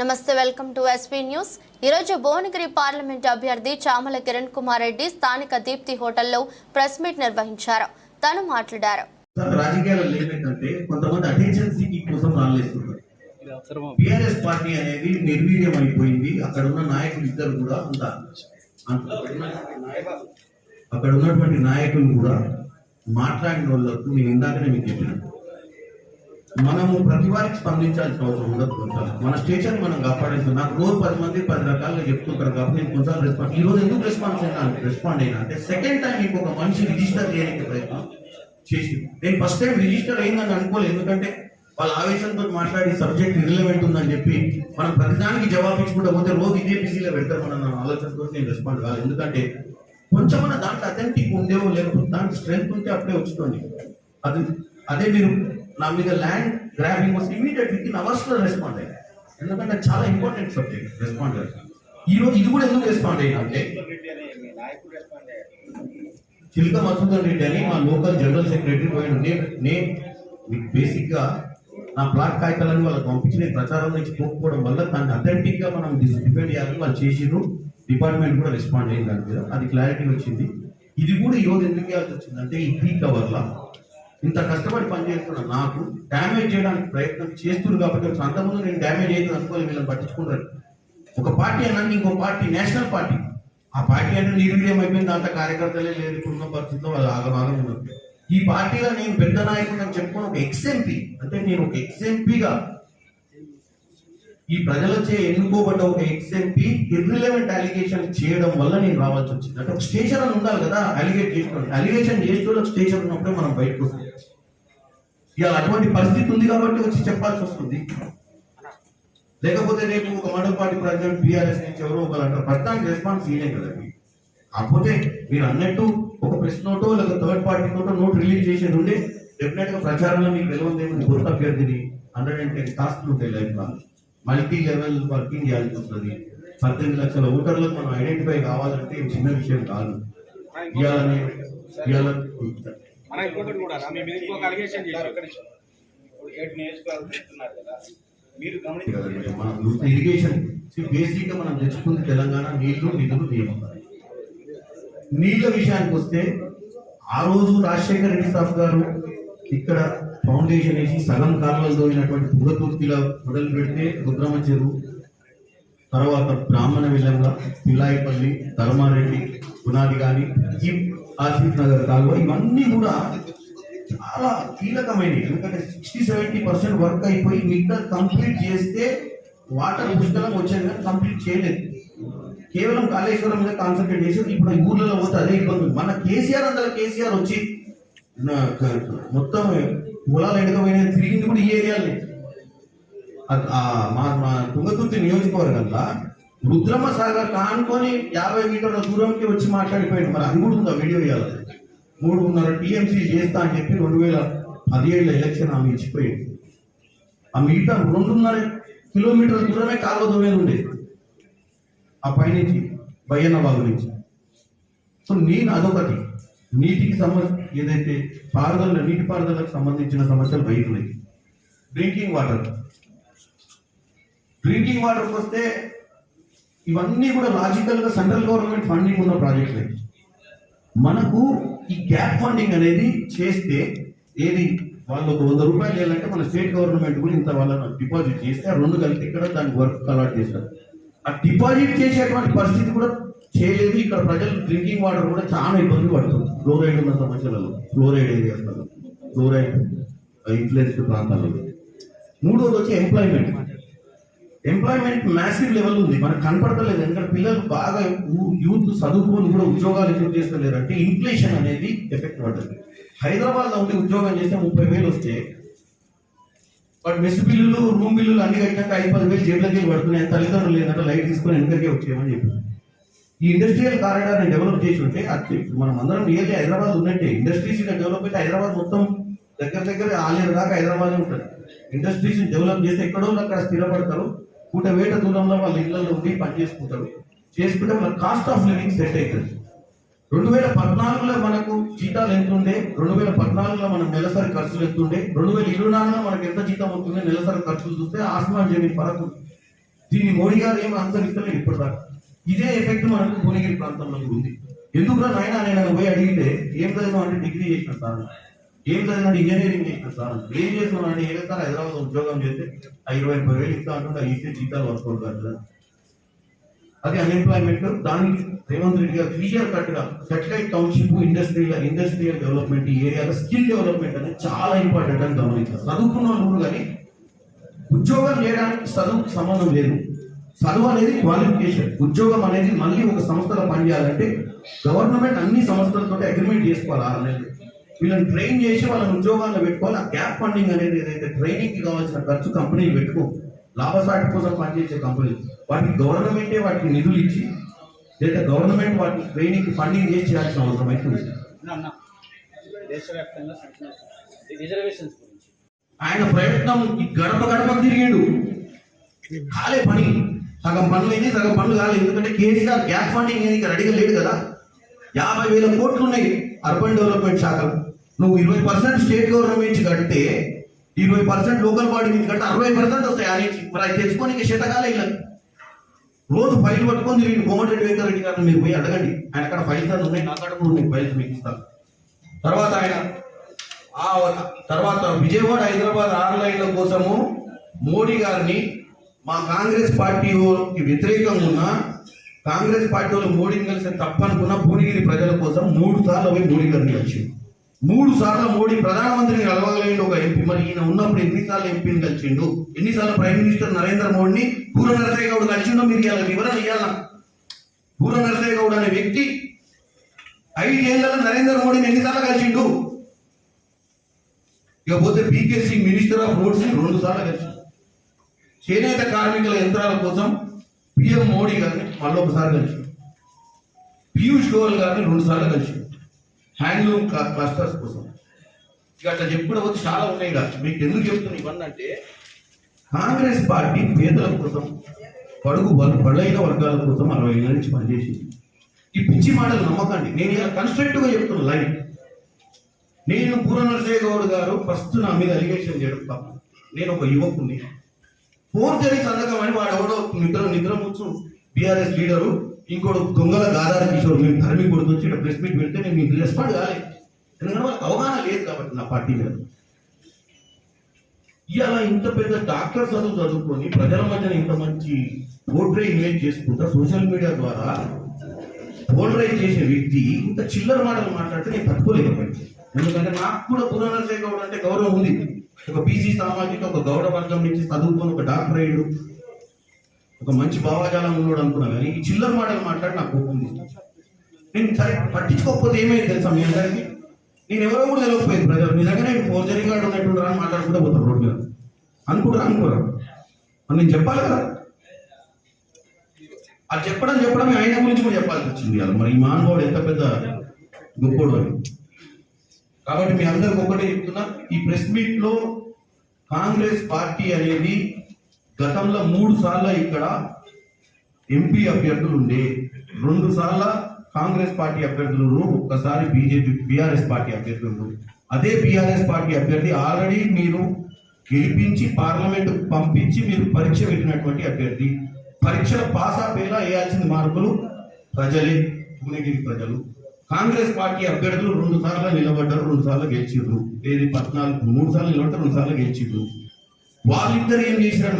నమస్తే welcome to SP news. ఈరోజు Bhuvanagiri parliament అభ్యర్థి చామల కిరణ్ కుమార్ రెడ్డి స్థానిక దీప్తి హోటల్లో ప్రెస్ మీట్ నిర్వహించారు. తను మాట్లాడారు. రాజకీయాలు రాజకీయాల్లో కొంతమంది అటెన్షన్ సీకింగ్ కోసం రాలేస్తున్నారు. బిఆర్ఎస్ పార్టీ అనేది నిర్వీర్యం అయిపోయింది అక్కడ ఉన్న నాయకులు ఇద్దరు కూడా అంత అక్కడ ఉన్నటువంటి నాయకులు కూడా మాట్లాడిన వాళ్ళకు నేను ఇందాకనే మీకు చెప్పిన మనము ప్రతి వారికి స్పందించాల్సిన అవసరం ఉండదు కొంచెం. మన స్టేషన్ మనం కాపాడేస్తాం నాకు రోజు పది మంది పది రకాలుగా చెప్తుంటారు కాబట్టి నేను కొంచెం రెస్పాండ్ ఈ రోజు ఎందుకు రెస్పాన్స్ అయినా రెస్పాండ్ అయినా అంటే సెకండ్ టైం ఇంకొక మనిషి రిజిస్టర్ చేయడానికి ప్రయత్నం చేసి నేను ఫస్ట్ టైం రిజిస్టర్ అయిందని అనుకోలేదు. ఎందుకంటే వాళ్ళ ఆవేశంతో మాట్లాడి సబ్జెక్ట్ రిలవెంట్ ఉందని చెప్పి మనం ప్రతిదానికి జవాబు ఇచ్చుకుంటా పోతే రోజు ఇదే బిజీలో పెడతారు మన ఆలోచనతో నేను రెస్పాండ్ కాదు ఎందుకంటే కొంచెం మన దాంట్లో అథెంటిక్ ఉండేవో లేకపోతే దాంట్లో స్ట్రెంత్ ఉంటే అప్పుడే వచ్చుకోండి అది అదే మీరు నా మీద ల్యాండ్ గ్రాబింగ్ వస్తే ఇమీడియట్ విత్ ఇన్ అవర్స్లో రెస్పాండ్ అయ్యాను ఎందుకంటే చాలా ఇంపార్టెంట్ సబ్జెక్ట్ రెస్పాండ్ ఈ రోజు ఇది కూడా ఎందుకు రెస్పాండ్ అయ్యింది చిలుక మధుసూదన్ రెడ్డి అని మా లోకల్ జనరల్ సెక్రటరీ పోయాడు నేను నేను బేసిక్గా నా ప్లాట్ కాగితాలను వాళ్ళకి పంపించి నేను ప్రచారం నుంచి పోకపోవడం వల్ల దాన్ని అథెంటిక్గా మనం డిపెండ్ చేయాలని వాళ్ళు చేసిండ్రు. డిపార్ట్మెంట్ కూడా రెస్పాండ్ అయింది దాని మీద. అది క్లారిటీ వచ్చింది. ఇది కూడా ఈ రోజు ఎందుకు చేయాల్సి వచ్చింది అంటే ఈ పీక్ అవర్ లా ఇంత కష్టపడి పనిచేస్తున్న నాకు డ్యామేజ్ చేయడానికి ప్రయత్నం చేస్తున్నారు కాబట్టి అంతకుముందు నేను డ్యామేజ్ అయితే అనుకోని వీళ్ళని పట్టించుకుంటారు ఒక పార్టీ అన్నది ఇంకో పార్టీ నేషనల్ పార్టీ ఆ పార్టీ అంటే నిర్వీర్యం అయిపోయింది అంత కార్యకర్తలే లేదు ఇప్పుడున్న పరిస్థితిలో వాళ్ళు ఆగమాగం ఉన్నారు ఈ పార్టీలో నేను పెద్ద నాయకుడు అని చెప్పుకుని ఒక ఎక్స్ఎంపీ అంటే నేను ఒక ఎక్స్ఎంపీగా ఈ ప్రజలచే ఎన్నుకోబడ్డ ఒక ఎక్స్ఎంపీ ఇర్రిలవెంట్ అలిగేషన్ చేయడం వల్ల నేను రావాల్సి వచ్చింది. అంటే ఒక స్టేషన్ అని ఉండాలి కదా అలిగేట్ చేసుకోండి అలిగేషన్ చేసిన స్టేషన్ ఉన్నప్పుడే మనం బయటకు వస్తాం. ఇవాళ అటువంటి పరిస్థితి ఉంది కాబట్టి వచ్చి చెప్పాల్సి వస్తుంది. లేకపోతే రేపు ఒక మండల పార్టీ ప్రెసిడెంట్ బీఆర్ఎస్ నుంచి ఎవరో ఒకరు అంటారు ప్రస్తుతానికి రెస్పాన్స్ ఇయలే కదండి కాకపోతే మీరు అన్నట్టు ఒక ప్రెస్ నోటో లేదా థర్డ్ పార్టీ నోటో నోట్ రిలీజ్ చేసేది ఉండే డెఫినెట్గా ప్రచారంలో మీకు తెలియదు కొత్త అభ్యర్థిని హండ్రెడ్ అండ్ టెన్ టాస్క్లు ఉంటాయి లైఫ్లో మల్టీ లెవెల్ వర్కింగ్ చేయాల్సి వస్తుంది. పద్దెనిమిది లక్షల ఓటర్లకు మనం ఐడెంటిఫై కావాలంటే చిన్న విషయం కాదు. ఇవాళ నేను ఇవాళ మన ఇంకొకటి కూడా మీ మీద ఇంకొక అలిగేషన్ చేశారు. ఇప్పుడు ఏడు నియోజకవర్గాలు చెప్తున్నారు కదా మీరు గమనించారు కదండి. మనం చూస్తే ఇరిగేషన్ బేసిక్గా మనం తెచ్చుకుంది తెలంగాణ నీళ్ళు నిధులు నియమం నీళ్ళ విషయానికి వస్తే ఆ రోజు రాజశేఖర రెడ్డి సాఫ్ గారు ఇక్కడ ఫౌండేషన్ వేసి సగం కాలువలు తోడినటువంటి పుగతుర్తిలో మొదలు పెడితే రుద్రమ చెరువు తర్వాత బ్రాహ్మణ విలంగా పిల్లాయిపల్లి ధర్మారెడ్డి పునాది కానీ ఈ ఆసిఫ్ నగర్ కాలువ ఇవన్నీ కూడా చాలా కీలకమైనవి. ఎందుకంటే సిక్స్టీ సెవెంటీ పర్సెంట్ వర్క్ అయిపోయి మిగతా కంప్లీట్ చేస్తే వాటర్ పుష్కలం వచ్చేది కానీ కంప్లీట్ చేయలేదు. కేవలం కాళేశ్వరం మీద కాన్సన్ట్రేట్ చేసి ఇప్పుడు ఈ ఊర్లలో పోతే అదే ఇబ్బంది. మన కేసీఆర్ అందరూ కేసీఆర్ వచ్చి మొత్తం పొలాలు ఎడకపోయినా తిరిగింది కూడా ఈ ఏరియాలో మా మా తుంగతుర్తి నియోజకవర్గంలో రుద్రమ్మ సాగర్ కానుకొని యాభై మీటర్ల దూరంకి వచ్చి మాట్లాడిపోయాడు. మరి అది కూడా ఉందా వీడియో ఇవ్వాలి మూడున్నర టీఎంసీ చేస్తా అని చెప్పి రెండు వేల పదిహేడులో ఎలక్షన్ ఆమె ఇచ్చిపోయింది. ఆ మిగతా రెండున్నర కిలోమీటర్ల దూరమే కాలువ దూరం ఉండేది ఆ పైనుంచి బయ్యన్నబాబు నుంచి. సో నేను అదొకటి. నీటికి సంబంధించి ఏదైతే పారుదల నీటి పారుదలకు సంబంధించిన సమస్యలు బయట డ్రింకింగ్ వాటర్ డ్రింకింగ్ వాటర్కి వస్తే ఇవన్నీ కూడా లాజికల్గా సెంట్రల్ గవర్నమెంట్ ఫండింగ్ ఉన్న ప్రాజెక్టులే మనకు ఈ గ్యాప్ ఫండింగ్ అనేది చేస్తే ఏది? వాళ్ళు ఒక వంద రూపాయలు వేయాలంటే మన స్టేట్ గవర్నమెంట్ కూడా ఇంత వాళ్ళని డిపాజిట్ చేస్తే ఆ రెండు కలిపి ఇక్కడ దానికి వర్క్ అలాట్ చేస్తారు. ఆ డిపాజిట్ చేసేటువంటి పరిస్థితి కూడా చేయలేదు. ఇక్కడ ప్రజలు డ్రింకింగ్ వాటర్ కూడా చాలా ఇబ్బంది పడుతుంది ఫ్లోరైడ్ ఉన్న సమస్యలలో ఫ్లోరైడ్ ఏరియాస్లలో ఫ్లోరైడ్ ఇన్ఫ్లుయెన్స్డ్ ప్రాంతాలలో. మూడోది వచ్చి ఎంప్లాయ్మెంట్. ఎంప్లాయ్మెంట్ మ్యాసివ్ లెవెల్ ఉంది. మనకు కనపడతలేదు. ఎందుకంటే పిల్లలు బాగా యూత్ చదువుకొని కూడా ఉద్యోగాలు ఎక్కువ చేస్తలేరు అంటే ఇన్ఫ్లేషన్ అనేది ఎఫెక్ట్ పడ్డది. హైదరాబాద్లో ఉండి ఉద్యోగం చేస్తే ముప్పై వేలు వస్తే బట్ మెస్ బిల్లులు రూమ్ బిల్లులు అన్ని కట్టాక ఐదు పది వేలు జేబులకి పడుతున్నాయి. తల్లిదండ్రులు లేదంటే లైట్ తీసుకొని వెనకకే వచ్చేయమని చెప్పారు. ఈ ఇండస్ట్రియల్ కారిడార్ని డెవలప్ చేసి ఉంటే అది మనం అందరం నియర్లీ హైదరాబాద్ ఉన్నట్టే ఇండస్ట్రీస్ డెవలప్ అయితే హైదరాబాద్ మొత్తం దగ్గర దగ్గర ఆలేరు దాకా హైదరాబాద్ ఉంటుంది. ఇండస్ట్రీస్ డెవలప్ చేస్తే ఎక్కడో అక్కడ స్థిరపడతారు. పూట వేట దూరంలో వాళ్ళ ఇళ్ళలో ఉండి పని చేసుకుంటారు. చేసుకుంటే వాళ్ళ కాస్ట్ ఆఫ్ లివింగ్ సెట్ అవుతుంది రెండు వేల పద్నాలుగులో మనకు జీతాలు ఎంత ఉండే రెండు వేల పద్నాలుగులో మనం నెలసరి ఖర్చులు ఎంత ఉండే రెండు వేల ఇరవై నాలుగులో మనకు ఎంత జీతం అవుతుంది నెలసరి ఖర్చులు చూస్తే ఆస్మాన్ జమీన్ పరకు దీన్ని మోడీ గారు ఏం అనుసరిస్తలేదు ఇప్పటిదాకా. ఇదే ఎఫెక్ట్ మనకు భువనగిరి ప్రాంతంలో ఉంది. ఎందుకురా నాయన నేను పోయి అడిగితే ఏం చదివినా అంటే డిగ్రీ చేసిన సార్ ఏం చదివినా ఇంజనీరింగ్ చేసిన సార్ ఏం చేస్తున్నాను అంటే ఏదో సార్ హైదరాబాద్ ఉద్యోగం చేస్తే ఆ ఇరవై ముప్పై వేలు ఇస్తా అంటుంటే ఇస్తే జీతాలు వర్కౌట్ కాదు. అది అన్ఎంప్లాయ్మెంట్ దానికి రేవంత్ రెడ్డి గారు క్లియర్ కట్గా satellite township industrial industrial development ఈ ఏరియాలో స్కిల్ డెవలప్మెంట్ అనేది చాలా ఇంపార్టెంట్ అని గమనించారు. చదువుకున్న వాళ్ళు కానీ ఉద్యోగం చేయడానికి చదువుకు సంబంధం లేదు. చదువు అనేది క్వాలిఫికేషన్ ఉద్యోగం అనేది మళ్ళీ ఒక సంస్థలో పనిచేయాలంటే గవర్నమెంట్ అన్ని సంస్థలతో అగ్రిమెంట్ చేసుకోవాలి నెలలు వీళ్ళని ట్రైన్ చేసి వాళ్ళని ఉద్యోగాల్లో పెట్టుకోవాలి. ఆ గ్యాప్ ఫండింగ్ అనేది ఏదైతే ట్రైనింగ్కి కావాల్సిన ఖర్చు కంపెనీలు పెట్టుకో లాభసాటి కోసం పనిచేసే కంపెనీలు వాటికి గవర్నమెంటే వాటికి నిధులు ఇచ్చి లేదా గవర్నమెంట్ వాటికి ట్రైనింగ్ ఫండింగ్ చేసి చేయాల్సిన అవసరం అయితే ఉంది. దేశవ్యాప్తంగా రిజర్వేషన్స్ ఆయన ప్రయత్నం ఈ గడప గడప తిరిగిండు. కాలే పని. సగం పనులు అయింది సగం పనులు కాలేదు ఎందుకంటే కేసీఆర్ గ్యాప్ ఫండింగ్ ఏది ఇక్కడ రెడీగా లేడు కదా. యాభై వేల కోట్లు ఉన్నాయి అర్బన్ డెవలప్మెంట్ శాఖలు. నువ్వు ఇరవై పర్సెంట్ స్టేట్ గవర్నమెంట్ కడితే ఇరవై పర్సెంట్ లోకల్ బాడీ నుంచి కడితే అరవై పర్సెంట్ వస్తాయి. అని మరి అది తెచ్చుకొని ఇంకా శతకాలే ఇలా రోజు ఫైల్ పట్టుకొని తిరిగి కోమటిరెడ్డి వెంకరెడ్డి గారిని మీరు పోయి అడగండి. ఆయన అక్కడ ఫైల్స్ అని ఉన్నాయి. నా కాడ కూడా ఉన్నాయి ఫైల్స్ మీకు ఇస్తాను. తర్వాత ఆయన ఆ తర్వాత విజయవాడ హైదరాబాద్ ఆన్లైన్ల కోసము మోడీ గారిని మా కాంగ్రెస్ పార్టీకి వ్యతిరేకంగా ఉన్న కాంగ్రెస్ పార్టీ వాళ్ళు మోడీని కలిసి తప్పనుకున్న భువనగిరి ప్రజల కోసం మూడు సార్లు పోయి మోడీ గారిని కలిసి మూడు సార్లు మోడీ ప్రధానమంత్రిని కలవగలిగిండు ఒక ఎంపీ. మరి ఈయన ఉన్నప్పుడు ఎన్నిసార్లు ఎంపీని కలిసిండు? ఎన్నిసార్లు ప్రైమ్ మినిస్టర్ నరేంద్ర మోడీని? పూర నరసయ్య గౌడ్ కలిసిండో మీరు ఇవాళ వివరణ ఇవ్వాల పూర నరసయ్య గౌడ్ అనే వ్యక్తి ఐదేళ్ళలో నరేంద్ర మోడీని ఎన్నిసార్లు కలిసిండు? ఇకపోతే PK Singh minister of roads రెండు సార్లు కలిసి చేనేత కార్మికుల యంత్రాల కోసం పిఎం మోడీ గారిని మళ్ళీ ఒకసారి కలిసి పీయూష్ గోయల్ గారిని రెండుసార్లు కలిసి హ్యాండ్లూమ్ క్లస్టర్స్ కోసం. ఇక అట్లా చెప్పుకుంటే వచ్చి చాలా ఉన్నాయి కదా మీకు ఎందుకు చెప్తున్నాను ఇవన్నీ అంటే కాంగ్రెస్ పార్టీ పేదల కోసం పడుగు వర్గ- బలైన వర్గాల కోసం అరవై ఏళ్ళ నుంచి పనిచేసింది. ఈ పిచ్చి మాటలు నమ్మకండి. నేను ఇలా కన్స్ట్రక్ట్గా చెప్తున్నాను చెప్తున్నా లైవ్ నేను పూర్వ నరసయ్య గౌడ్ గారు ఫస్ట్ నా మీద అలిగేషన్ చేయడం తప్ప. నేను ఒక యువకుని. ఫోర్జరీ సంతకం అని వాడు ఎవడో నిద్ర నిద్ర ముచ్చు బీఆర్ఎస్ లీడరు ఇంకోడు దొంగల గాదార కిషోర్ మేము ధర్మి కొడుకు వచ్చి ప్రెస్ మీట్ పెడితే నేను మీకు రెస్పాండ్ కాలేదు ఎందుకంటే వాళ్ళకి అవగాహన లేదు కాబట్టి నా పార్టీ మీద. ఇలా ఇంత పెద్ద డాక్టర్ చదువు చదువుకొని ప్రజల మధ్యన ఇంత మంచి పోర్ట్రే ఇమేజ్ చేసుకుంటా సోషల్ మీడియా ద్వారా పోలరైజ్ చేసే వ్యక్తి ఇంత చిల్లర మాటలు మాట్లాడితే నేను తట్టుకోలేకపోయాను. ఎందుకంటే నాకు కూడా పునర్నరసయ్య గౌడ్ అంటే గౌరవం ఉంది. ఒక బీసీ సామాజిక ఒక గౌరవ వర్గం నుంచి చదువుకొని ఒక డాక్టర్ అయ్యాడు. ఒక మంచి భావాజాలం ఉన్నాడు అనుకున్నా కానీ ఈ చిల్లర మాటలు మాట్లాడి నాకు కోపం నేను సరే పట్టించుకోకపోతే ఏమైంది తెలుసా మీ అందరికీ? నేను ఎవరో కూడా తెలియకపోయింది ప్రజలు. నిజంగానే ఫోర్జరీ గార్డ్ ఉన్నట్టు అని మాట్లాడుకుంటే పోతాం రోడ్డు మీద. అనుకుంటారా? అనుకోరా? మరి నేను చెప్పాలి కదా. అది చెప్పడం చెప్పడం ఆయన గురించి కూడా చెప్పాల్సి వచ్చింది మరి ఈ మానవుడు ఎంత పెద్ద గొప్పోడు అని. కాబట్టి మీ అందరికి ఒకటే చెప్తున్నా ఈ ప్రెస్ మీట్లో కాంగ్రెస్ పార్టీ అనేది గతంలో మూడు సార్లు ఇక్కడ ఎంపీ అభ్యర్థులు ఉండే. రెండు సార్ల కాంగ్రెస్ పార్టీ అభ్యర్థులు ఒక్కసారి బీజేపీ బీఆర్ఎస్ పార్టీ అభ్యర్థులు అదే బీఆర్ఎస్ పార్టీ అభ్యర్థి ఆల్రెడీ మీరు గెలిపించి పార్లమెంట్ పంపించి మీరు పరీక్ష పెట్టినటువంటి అభ్యర్థి. పరీక్షలు పాస్ ఆపేలా వేయాల్సిన మార్పులు? ప్రజలే భువనగిరి ప్రజలు. కాంగ్రెస్ పార్టీ అభ్యర్థులు రెండు సార్లు నిలబడ్డారు రెండు సార్లు గెలిచిర్రు. ఏది పద్నాలుగు మూడు సార్లు నిలబడ్డారు రెండు సార్లు గెలిచిర్రు. వాళ్ళిద్దరు ఏం చేసినారు